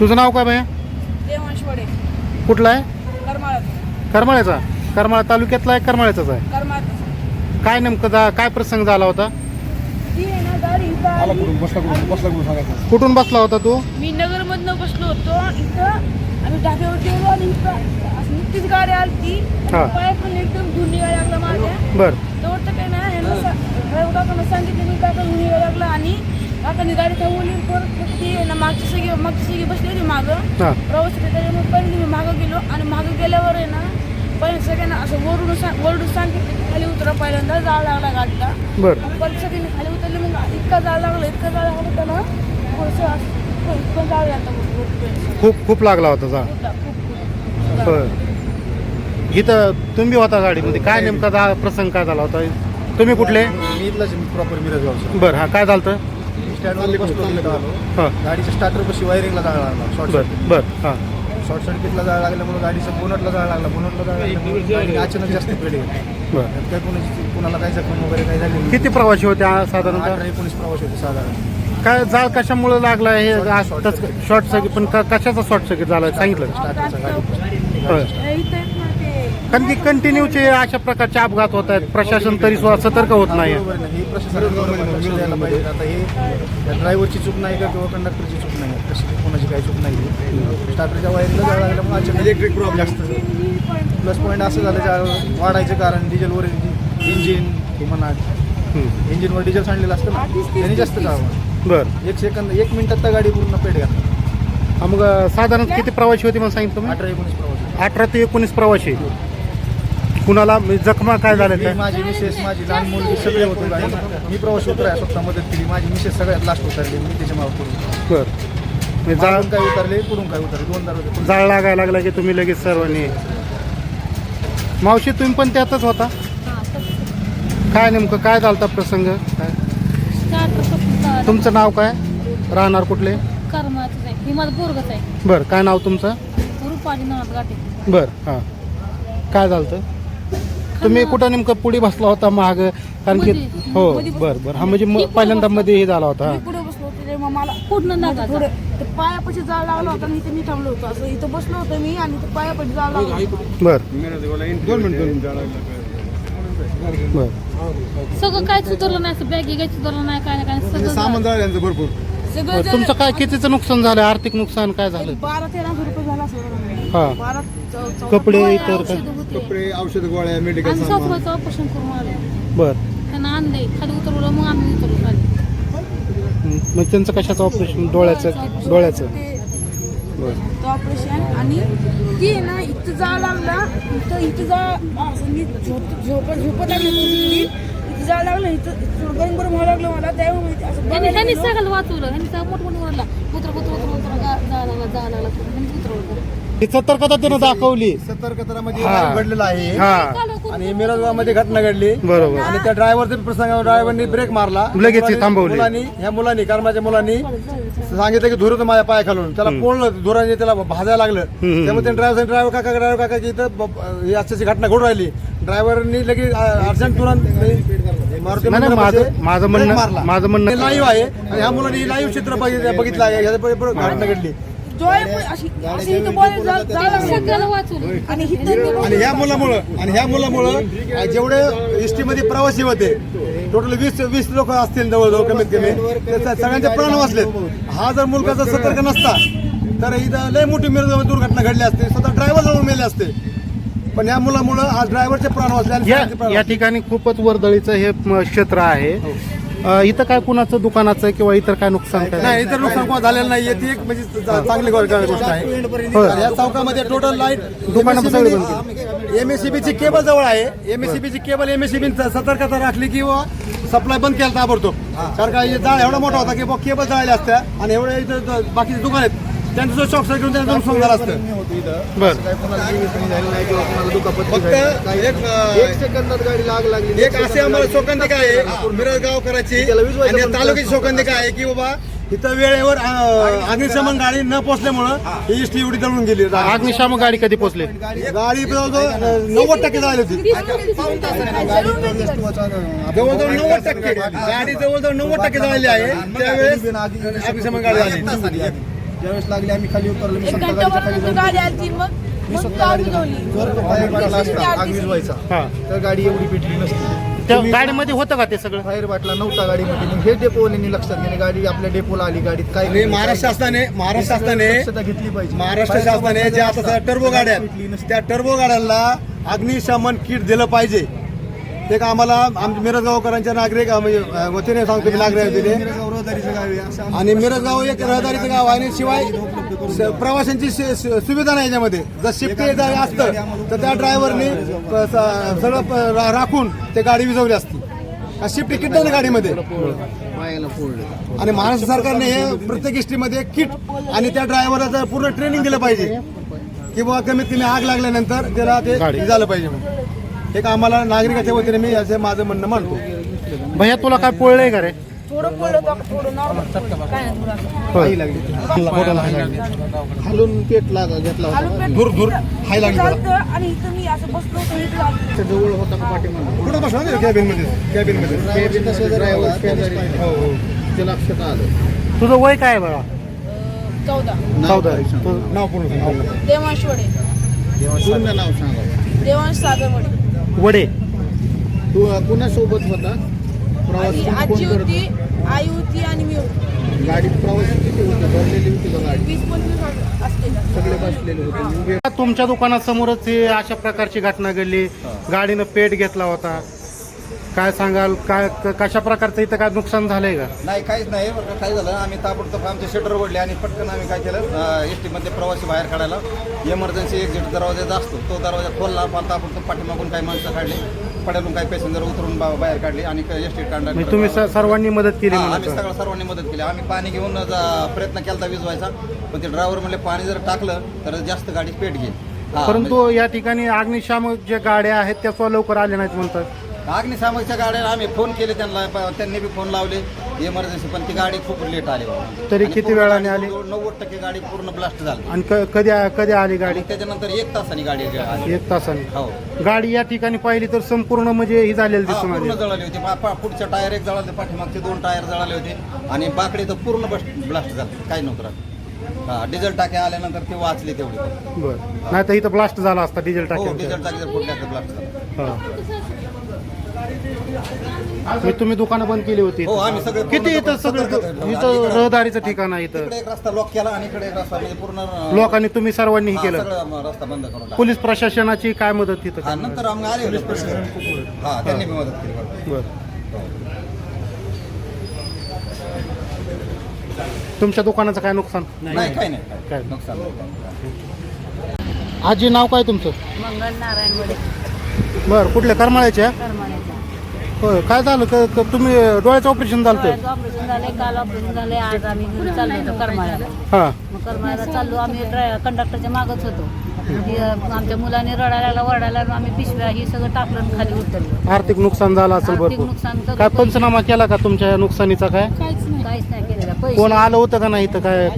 तुझं नाव काय भैया देवांश वडे. कुठलं आहे? करमाळ्याचा? करमाळा तालुक्यातला आहे करमाळ्याचाच आहे? काय नेमकं जा काय प्रसंग झाला होता? ती आहे ना गाडी इथं आली. कुठून बसला होता तू? मी नगरमधनं बसलो होतो. इथं आम्ही टाक्यावर गेलो आणि इथं असं नुकतीच गाडी आली ती हा. पाय पण एकदम निघायला लागला माझ्या बर. तेवढं तर काही नाही ह्यांना सा- ड्रायव्हर काकांना सांगितलं मी काका निघायला लागला आणि काकांनी गाडी थांबवली परत मग ती आहे ना मागची सगळी मागची सगळी बसली होती मागं. हां. प्रवास होते त्याच्यामुळे पहिले मी मागं गेलो आणि मागं गेल्यावर आहे ना पहिले सगळ्यांना असं वरडून सांग वरडून सांगितलं की खाली उतरा पहिल्यांदा जाळ लागला गाडीला. बर. मग परत सगळ्यांनी खाली उतरले मग इतका जाळ लागला इतका जाळ लागला त्याला थोडंसं असं इतकं जाळ. खूप खूप लागला होता जा खूप. होय. इथं तुम्ही होता गाडीमध्ये. काय नेमका जा प्रसंग काय झाला होता? तुम्ही कुठले? मी इथलाच प्रॉपर मिरज गावचा बर हा काय झालं स्टँडवर बसलो हां. गाडीच्या स्टार्टर पशी वायरिंगला जाळ लागला शॉर्ट बर सर्किट बर हां. शॉर्ट सर्किटला जाळ लागल्यामुळे गाडीच्या बोनटला जाळ लागला बोनटला जाळ अचानक जास्त पेढे बर. काय कोणाची कोणाला काही जखम वगैरे काही झाली. किती प्रवासी होते साधारणतः? एकोणीस प्रवास होते साधारण. काय जाळ कशामुळे लागला हे शॉर्ट सर्किट पण क- कशाचा शॉर्ट सर्किट झाला? सांगितलं? स्टार्टरचा गाडी होय हे इथं आहेत ना ते कारण की कंटिन्यूचे अशा प्रकारचे अपघात होत आहेत. प्रशासन तरी सुद्धा सतर्क होत नाही बरोबर. ही प्रशासनाने लक्ष द्यायला पाहिजे. आता हे ड्रायव्हरची चूक नाही का किंवा कंडक्टरची चूक नाही? कशी कोणाची काही चूक नाही स्टार्टरच्या वायरिंगला जाळ लागल्यामुळे अचानक इलेक्ट्रिक प्रॉब्लेम जास्त. प्लस पॉईंट असं झालं ज्या वाढायचं कारण डिझेलवर इंजिन म्हणा. इंजिनवर डिझेल सांडलेलं असतं ना. त्यांनी जास्त जावं. बर. एक सेकंद एक मिनिटात त्या गाडी पूर्ण पेट घातली. मग साधारण किती प्रवासी होते मला सांगितलं तुम्ही? अठरा एकोणीस प्रवास अठरा ते एकोणीस प्रवासी. कुणाला म्हणजे जखमा काय झाल्या मी त्या माझी मिसेस माझी लहान मुलगी सगळे होते मी प्रवास उतराय स्वतः मदत केली. माझी मिसेस सगळ्यात लास्ट उतरली. मी त्याच्यामागे करून बर. म्हणजे जाळ जाळून काय उतरले? पुढून काय उतरले? दोन दरवाजे जाळ लागायला लागला की तुम्ही लगेच सर्वांनी मावशी तुम्ही पण त्यातच होता? काय नेमकं? काय झालता प्रसंग? काय? तुमचं नाव काय? राहणार कुठले? आहे. हे बोरगच आहे. बर काय नाव तुमचं? रुपाली गाठी बर हां. काय झालं तुम्ही कुठं नेमकं पुढे बसला होता महाग कारण की मध्ये. हो मध्ये बस- बर बर. हा म्हणजे म- मी पुढे पहिल्यांदा बसलो. मध्ये हे झाला होता. मी पुढे बसलो होते तेव्हा मला पूर्ण नागाचा थोडे ते पायापाशी जाळ लागला होता आणि इथे मी थांबलो होतो. असं इथं बसलो होतो मी आणि ते पायापाशी जाळ लागला होता. बर. दोन मिनिट बर. सगळं काय सुधारलं नाही असं बॅग घ्यायची सुधारलं नाही काय नाही काय नाही, सगळं सामान जाळ्यांचं भरपूर. सगळं बर, तुमचं काय कितीचं नुकसान झालं? आर्थिक नुकसान काय झालं? एक बारा तेरा हजार रुपये झाला असेल हा. बारा चौ- कपडे इतर काय. कपडे औषध गोळ्या मेडिकल आणि सासूबाईचं ऑपरेशन करून आले. बर. त्यांना आणलंय खाली उतरवलं मग आम्ही उतरलो खाली. मग त्यांचं कशाचं ऑपरेशन डोळ्याचं? डोळ्याचं. ते बर. तो ऑपरेशन आणि ती आहे ना इथं जाळ लागला. इथं इथं जाळ असं मी झोप झोपत झोपत लागली होती. इथं जाळ लागलं इथं लागलं मला त्यांनी. सगळं वाचवलं ह्यांनी सगळं मोठं मोठं ओरडला. उतर उतर उतर उतर जा जा लागला जा लागला ह्यांनी उतरवलं ही सतर्कता त्यानं दाखवली. सतर्कतामध्ये हा. घडलेलं आहे. हा. आणि घटना घडली. बरोबर. आणि त्या ड्रायव्हरच्या प्रसंगावर ड्रायव्हरनी ब्रेक मारला. लगेच ती थांबवली. मुलांनी ह्या मुलांनी कर्माच्या मुलांनी सांगितलं की धुर होतं माझ्या पाय खालून. त्याला पोळलं धुराने त्याला भाजायला लागलं. त्यामुळे त्या ड्रायव्हर ड्रायव्हर काका ड्रायव्हर काका की इथं ब- ही अशाची घटना घडून राहिली. ड्रायव्हरनी लगेच अर्जंट तुरंत मारुती नाही, माझं- माझं म्हणणं-. माझं म्हणणं- हे लाईव्ह आहे. आणि ह्या मुलांनी लाईव्ह चित्र बघितलं बघितलं आहे. ह्याच्या घटना घडली. आणि ह्या मुलामुळं आणि ह्या मुलामुळं जेवढे एसटी मध्ये प्रवासी होते टोटल वीस वीस लोक असतील जवळजवळ कमीत कमी. त्याचा सगळ्यांचे प्राण वाचलेत. हा जर मुलगा जर सतर्क नसता तर इथं लय मोठी मिरज दुर्घटना घडली असते. स्वतः ड्रायव्हर जवळ मेले असते. पण या मुलामुळं आज ड्रायव्हरचे प्राण वाचले आणि या सगळ्यांचे प्राण या ठिकाणी खूपच वर्दळीचं हे म, क्षेत्र आहे. अ, इथं काय कुणाचं दुकानाचं किंवा इतर काय नुकसान. काय? नाही इतर नुकसान कोण झालेलं नाही. ती एक म्हणजे चा- चांगली गो- गोष्ट आहे. होय. या चौकामध्ये टोटल लाइट दुकानं सगळी बंद एमएससीबीची केबल जवळ आहे. एमएससीबीची केबल एमएससीबी सतर्कता राखली की बुवा सप्लाय बंद केला ताबडतोब. कारण का हे जाळ एवढा मोठा होता की बुवा केबल जळाल्या असत्या आणि एवढे इथं ज- बाकीचे दुकान आहेत. त्यांचं जो शॉक सर्किट त्यांचं नुकसान झालं असतं बर फक्त एक सेकंदात गाडी लाग लागली. एक असे आम्हाला शोकांतिका आहे. मिरज गाव करायची आणि या तालुक्याची आहे की बाबा इथं वेळेवर अं, अग्निशमन गाडी न पोचल्यामुळं ही. इष्टी एवढी दळून गेली. अग्निशामक गाडी कधी पोचले? गाडी जवळजवळ नव्वद टक्के झाली होती. जवळजवळ नव्वद टक्के. गाडी जवळजवळ नव्वद टक्के झालेली आहे. त्यावेळेस अग्निशमन गाडी झाली. ज्यावेळेस लागली आम्ही खाली उतरलो. मी एक स्वतः घंटा गाडीच्या खाली नंतर जाऊन गाडी आली ती मग मी मग स्वतः बुजवली जर तो फायर बाटला असता आग विझवायचा हा. तर गाडी एवढी पेटली नसती. त्या गाडीमध्ये होतं का ते सगळं? फायर बाटला नव्हता गाडीमध्ये. मग हे डेपोने लक्षात घेणे गाडी आपल्या डेपोला आली गाडीत काय आणि महाराष्ट्र शासनाने महाराष्ट्र शासनाने दक्षता घेतली पाहिजे. महाराष्ट्र शासनाने ज्या आता टर्बो गाड्या आहेत, त्या टर्बो गाड्यांना अग्निशमन किट दिलं पाहिजे. ते का आम्हाला आमच्या मिरजगावकरांच्या नागरिक म्हणजे वतीने सांगतो मी नागरिक आम्ही- आणि मिरजगाव एक रहदारीचं गाव आहे. आणि शिवाय स- प्रवाशांची सुविधा नाही याच्यामध्ये. जर शिफ्ट असतं तर त्या ड्रायव्हरनी सगळं राखून ते गाडी विजवली असती. शिफ्ट किट नाही ना गाडीमध्ये? आणि महाराष्ट्र सरकारने हे प्रत्येक एसटीमध्ये किट आणि त्या ड्रायव्हरला पूर्ण ट्रेनिंग दिलं पाहिजे की बाबा कमीत कमी आग लागल्यानंतर त्याला ते झालं पाहिजे. म्हणून. हे का आम्हाला नागरिकाच्या वतीने मी याचं माझं म्हणणं मानतो. भैया तुला काय पोळलंय का रे? थोडं पडलं तर थोडं नॉर्मल काय नाही थोडं होय. खालून पेट लागा घेतला होता. आलू पेट धूर धूर. हाय लागली मला. चालतं आणि इथं मी असं बसलो होतो इथं चालतं. जवळ होता का पाठीमागे कुठं बसला ना कॅबिनमध्ये मध्ये. हो हो ते लक्षात आलं. तुझं वय काय आहे चौदा. चौदा. नाव पूर्ण सांगा. देवांश वडे. पूर्ण नाव सांगा. देवांश सागर वडे वडे. तू कुणासोबत होता? प्रवास आणि कोण आजी होती आई होती आणि मी होती. गाडीत प्रवास किती होते भरलेली होती का गाडी? वीस पंचवीस? सगळे बसलेले होते. तुमच्या दुकानासमोरच ही अशा प्रकारची घटना घडली. गाडीनं पेट घेतला होता. काय सांगाल? काय क- कशा प्रकारचं इथं काय नुकसान झालंय का? नाही काहीच नाही. बरं का, काय झालं? आम्ही ताबडतोब आमचे शटर ओढले आणि पटकन आम्ही काय केलं एस टीमध्ये प्रवासी बाहेर काढायला. इमर्जन्सी एक्झिट दरवाजा असतो. तो दरवाजा खोलला पण ताबडतोब पाठीमागून काही माणसं काढली. पड्यातून काही पॅसेंजर उतरून बा- बाहेर काढली आणि एस टी म्हणजे तुम्ही स- सर्वांनी मदत केली आम्ही सगळं सर्वांनी मदत केली. आम्ही पाणी घेऊन जा- प्रयत्न केला विजवायचा पण ते ड्रायव्हर म्हणले पाणी जर टाकलं तर जास्त गाडी पेट घेईल. हा, परंतु या ठिकाणी अग्निशामक ज्या गाड्या आहेत त्या सुद्धा लवकर आल्या नाहीत म्हणतात. अग्निशामकच्या गाड्या आम्ही फोन केले त्यांना प- त्यांनी बी फोन लावले. इमर्जन्सी पण ती गाडी खूप लेट आली बाबा. तरी आणि किती पूर्ण वेळाने गाडी आली? जवळ नव्वद टक्के गाडी पूर्ण ब्लास्ट झाली. आणि क- कधी कधी आली गाडी? आणि त्याच्यानंतर एक तासाने गाडी आली. एक तासाने. हो. गाडी या ठिकाणी पाहिली तर संपूर्ण म्हणजे ही झालेली हा, दिसून पूर्ण जळाली होती. पा- पा- पुढच्या टायर एक जळाले पाठीमागचे दोन टायर जळाले होते. आणि बाकडे तर पूर्ण बस ब्लास्ट झालं. काही नव्हतं राहिलं. हा डिझेल टाक्या आल्यानंतर ते वाचले तेवढे. बरं. नाही तर इथं ब्लास्ट झाला असता डिझेल हो टाक्या डिझेल टाकी जर फुटल्या तर ब्लास्ट झालं मी तुम्ही दुकानं बंद केली होती. हो आम्ही सगळे किती इथं सगळं. इथं रहदारीचं ठिकाण आहे इथं. इकडे एक रस्ता लॉक केला आणि इकडे एक रस्ता म्हणजे पूर्ण अं, लोकांनी तुम्ही सर्वांनी हे हा, केलं. सगळं म- रस्ता बंद करून टाकला. पोलीस प्रशासनाची काय मदत तिथं? हा नंतर आम्ही आले होते. हा त्यांनी बी मदत केली. बरं. बरं तुमच्या दुकानाचं काय नुकसान? नाही काही नाही. काय? काही नुकसान. नाही. आजी नाव काय तुमचं? मंगल नारायण वडे बरं कुठल्या करमाळ्याच्या करमाळ्याचा. होय काय झालं? क- क- तुम्ही डोळ्याचं ऑपरेशन झालं डोळ्याचं ऑपरेशन काल ऑपरेशन झाले आज आम्ही घरी चाललो होतो करमाळ्याला. हां. मग करमाळ्याला चाललो आम्ही ड्राय कंडक्टरच्या मागच होतो. ती, अ, आमच्या मुलाने रडायला लागला लागला. आम्ही पिशव्या ही सगळं टाकलं आणि खाली उतरलो. आर्थिक नुकसान झालं असेल आर्थिक भरपूर. नुकसान तर काय पंचनामा केला का तुमच्या या नुकसानीचा काय? काहीच नाही काहीच नाही केलेलं कोण पैसे आलं होतं का नाही इथं काय?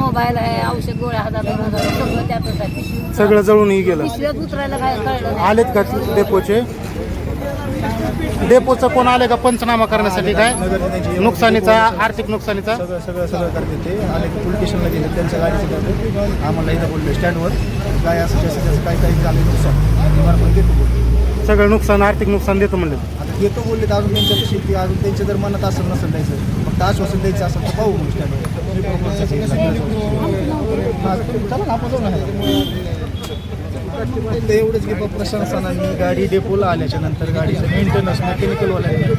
मोबाईल आहे औषध गोळ्या हजार दोन हजार सगळं त्यातच आहे पिशवी सगळं जळूनही गेलं. पिशव्यात उतरायला काय कळलं नाही. आलेत का डेपोचे? डेपोचं कोण आले का पंचनामा करण्यासाठी काय? नुकसानीचा आर्थिक नुकसानीचा? सगळं सगळं सगळं करते ते. आले की पोलीस स्टेशनला गेले त्यांच्या गाडीचं करते आम्हाला इथं बोलले स्टँडवर काय असं काही काही झालं नुकसान. देतो. बोलले सगळं नुकसान आर्थिक नुकसान देतो म्हणले. आता देतो बोलले तर अजून त्यांच्या शेती अजून त्यांच्या जर मनात असेल नसेल द्यायचं फक्त आश्वासन द्यायचं असेल तर पाहू मग चला ना, आपण जाऊ ना. एवढंच की प्रशासनाने गाडी डेपोला आल्याच्यानंतर गाडीचं मेंटेनन्स मेकॅनिकलवाल्यांनी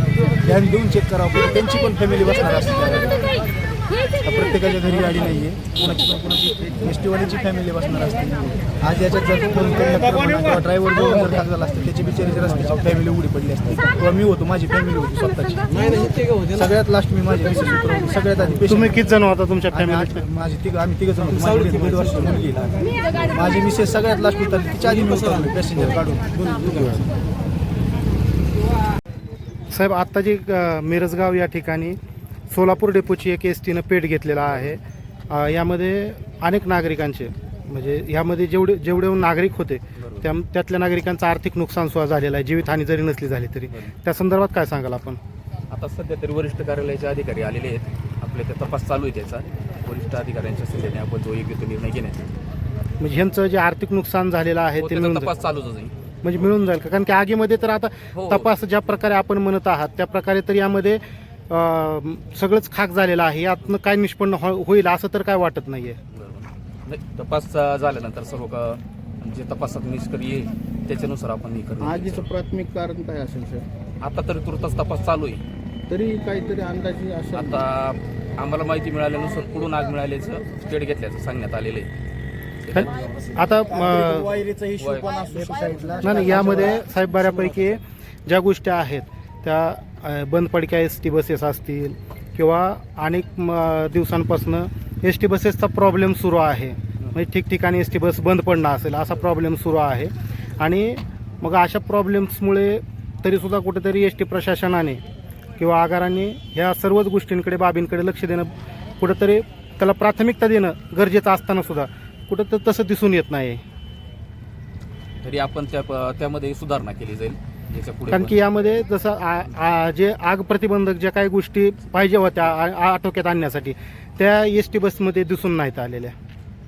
ध्यान देऊन चेक करावं. त्यांची पण फॅमिली बसणार असते प्रत्येकाच्या घरी गाडी नाही आहे कोणाची पण कोणाची फॅमिली बसणार असते. आज याच्यात जर कोण कंडक्टर म्हणा किंवा ड्रायव्हर जर जर टाक झाला असतं त्याची बिचारी रस्त्याची फॅमिली उडी पडली असते. किंवा मी होतो माझी फॅमिली होती स्वतःची. सगळ्यात लास्ट मी माझी मिसेस सगळ्यात आधी. तुम्ही किती जण होता तुमच्या माझी तिघ आम्ही तिघ जण होतो. माझी दीड वर्षाची मुलगी. माझी मिसेस सगळ्यात लास्ट उतरली. तिच्या आधी मी उतरलो पॅसेंजर काढून. साहेब आत्ता जी मिरजगाव या ठिकाणी सोलापूर डेपोची एक एस टीनं पेट घेतलेला आहे. यामध्ये अनेक नागरिकांचे म्हणजे यामध्ये जेवढे जेवढे नागरिक होते त्या त्यातल्या नागरिकांचं आर्थिक नुकसान सुद्धा झालेलं आहे. जीवितहानी जरी नसली झाली तरी. त्या संदर्भात काय सांगाल आपण? आता सध्या तरी वरिष्ठ कार्यालयाचे अधिकारी आलेले आहेत. आपल्या इथे तपास चालू आहे त्याचा. वरिष्ठ अधिकाऱ्यांच्या सल्ल्याने आपण जो योग्य तो निर्णय घेण्याचा म्हणजे ह्यांचं जे आर्थिक नुकसान झालेलं आहे हो, ते मिळून. तपास चालूच म्हणजे मिळून जाईल का? कारण की आगीमध्ये तर आता हो. तपास ज्या प्रकारे आपण म्हणत आहात त्या प्रकारे तर यामध्ये सगळंच खाक झालेलं आहे. यातनं काय निष्पन्न हो- होईल असं तर काय वाटत नाहीये. बरोबर नाही तपास झाल्यानंतर सर्व का जे तपासात निष्क्रिय येईल त्याच्यानुसार आपण हे आगीचं प्राथमिक कारण काय असेल सर? आता तरी तुर्तास तपास चालू आहे. तरी काहीतरी अंदाजे असेल. आता आम्हाला माहिती मिळाल्यानुसार कुठून आग मिळाल्याचं स्टेट घेतल्याचं सांगण्यात आलेलं आहे. आता अं, नाही नाही यामध्ये साहेब बऱ्यापैकी ज्या गोष्टी आहेत त्या बंद पडक्या एस टी बसेस असतील किंवा अनेक दिवसांपासून एस टी बसेसचा प्रॉब्लेम सुरू आहे. म्हणजे ठिकठिकाणी एस टी बस बंद पडणं असेल असा प्रॉब्लेम सुरू आहे. आणि मग अशा प्रॉब्लेम्समुळे तरीसुद्धा कुठेतरी एस टी प्रशासनाने किंवा आगाराने ह्या सर्वच गोष्टींकडे बाबींकडे लक्ष देणं कुठंतरी त्याला प्राथमिकता देणं गरजेचं असतानासुद्धा कुठं तर तसं दिसून येत नाही तरी आपण त्या त्यामध्ये सुधारणा केली जाईल. कारण की यामध्ये जसं आ- आ- जे आग प्रतिबंधक ज्या काही गोष्टी पाहिजे होत्या आ- आटोक्यात आणण्यासाठी त्या एस टी बसमध्ये दिसून नाहीत आलेल्या.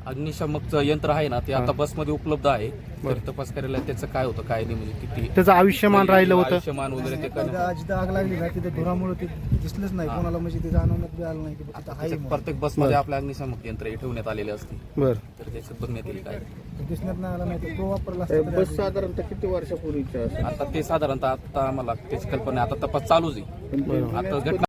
अग्निशामकचं यंत्र आहे ना ते आता बसमध्ये उपलब्ध आहे. तर तपास करायला त्याचं काय होतं काय नाही म्हणजे किती त्याचं आयुष्यमान राहिलं होतं. आयुष्यमान वगैरे ते तिथं करणं. जिथं आग लागली ना तिथं धुरामुळे ते दिसलंच नाही. कोणाला म्हणजे ते जाणवण्यात बी आलं नाही की तिथं आहे त्याच्यात म्हणून. प्रत्येक बसमध्ये आपल्या अग्निशामक यंत्र हे ठेवण्यात आलेले असते बरं. तर त्याच्यात बघण्यात येईल काय. ते दिसण्यात नाही आलं नाही तर तो वापरला असता तरी बस साधारणतः किती वर्षापूर्वीच्या असेल आता ते साधारणतः आता आम्हाला त्याची कल्पना आहे. आता तपास चालूच आहे. आता घटना